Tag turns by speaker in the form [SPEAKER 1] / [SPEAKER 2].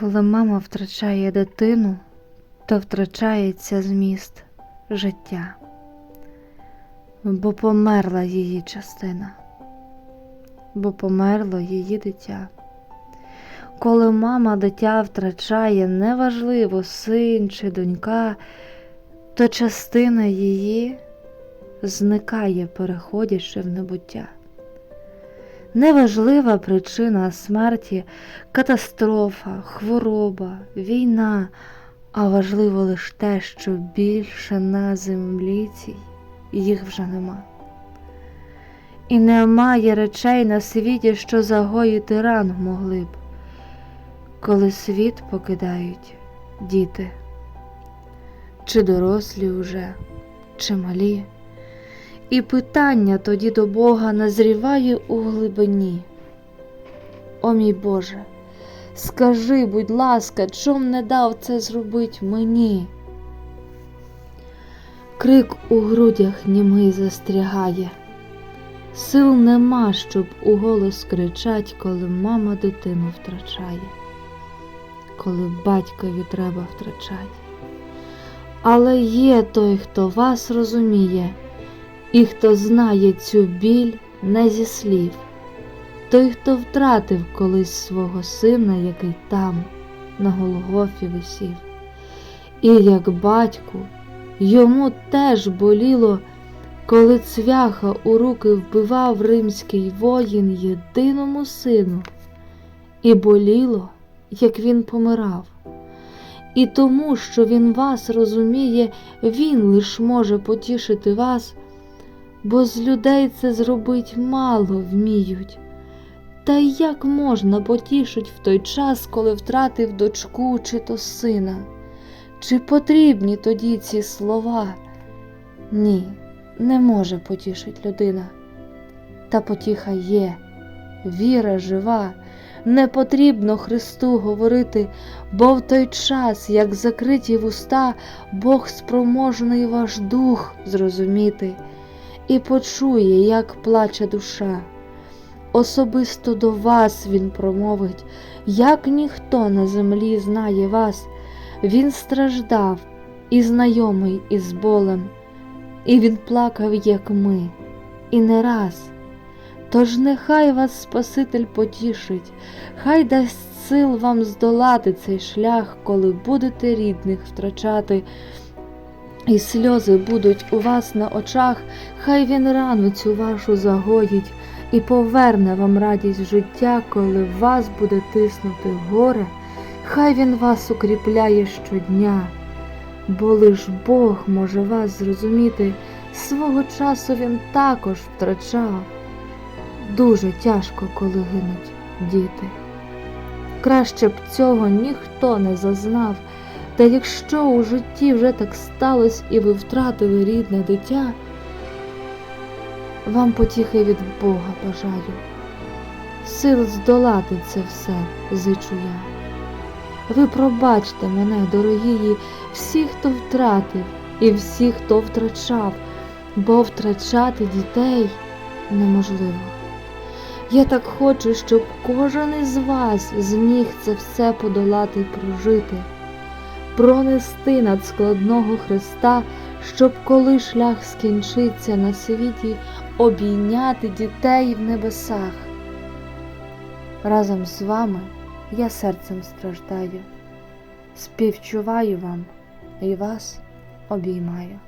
[SPEAKER 1] Коли мама втрачає дитину, то втрачається зміст життя, бо померла її частина, бо померло її дитя. Коли мама дитя втрачає, неважливо, син чи донька, то частина її зникає, переходячи в небуття. Неважлива причина смерті катастрофа, хвороба, війна, а важливо лише те, що більше на землі цій їх вже нема. І немає речей на світі, що загоїти рану могли б, коли світ покидають діти, чи дорослі уже, чи малі. І питання тоді до Бога назріває у глибині. О мій Боже, скажи, будь ласка, чом не дав це зробить мені? Крик у грудях німий застрягає. Сил нема, щоб у голос кричать, коли мама дитину втрачає, коли батькові треба втрачать. Але є той, хто вас розуміє. І хто знає цю біль не зі слів, той, хто втратив колись свого сина, який там, на Голгофі висів. І як батьку, йому теж боліло, коли цвяха у руки вбивав римський воїн єдиному сину, і боліло, як він помирав. І тому, що він вас розуміє, він лиш може потішити вас бо з людей це зробить мало вміють. Та як можна потішить в той час, коли втратив дочку чи то сина? Чи потрібні тоді ці слова? Ні, не може потішить людина. Та потіха є, віра жива, не потрібно Христу говорити, бо в той час, як закриті вуста, Бог спроможний ваш дух зрозуміти і почує, як плаче душа. Особисто до вас він промовить, як ніхто на землі знає вас, він страждав і знайомий із болем, і він плакав, як ми, і не раз. Тож нехай вас Спаситель потішить, хай дасть сил вам здолати цей шлях, коли будете рідних втрачати. І сльози будуть у вас на очах, хай він рану цю вашу загоїть і поверне вам радість життя, коли вас буде тиснути горе, хай він вас укріпляє щодня, бо лиш Бог може вас зрозуміти, свого часу він також втрачав. Дуже тяжко, коли гинуть діти. Краще б цього ніхто не зазнав. Та якщо у житті вже так сталося і ви втратили рідне дитя, вам потіхи від Бога бажаю, сил здолати це все зичу я. Ви пробачте мене, дорогії, всі, хто втратив, і всі, хто втрачав, бо втрачати дітей неможливо. Я так хочу, щоб кожен із вас зміг це все подолати й прожити пронести над складного Христа, щоб коли шлях скінчиться на світі, обійняти дітей в небесах. Разом з вами я серцем страждаю, співчуваю вам і вас обіймаю.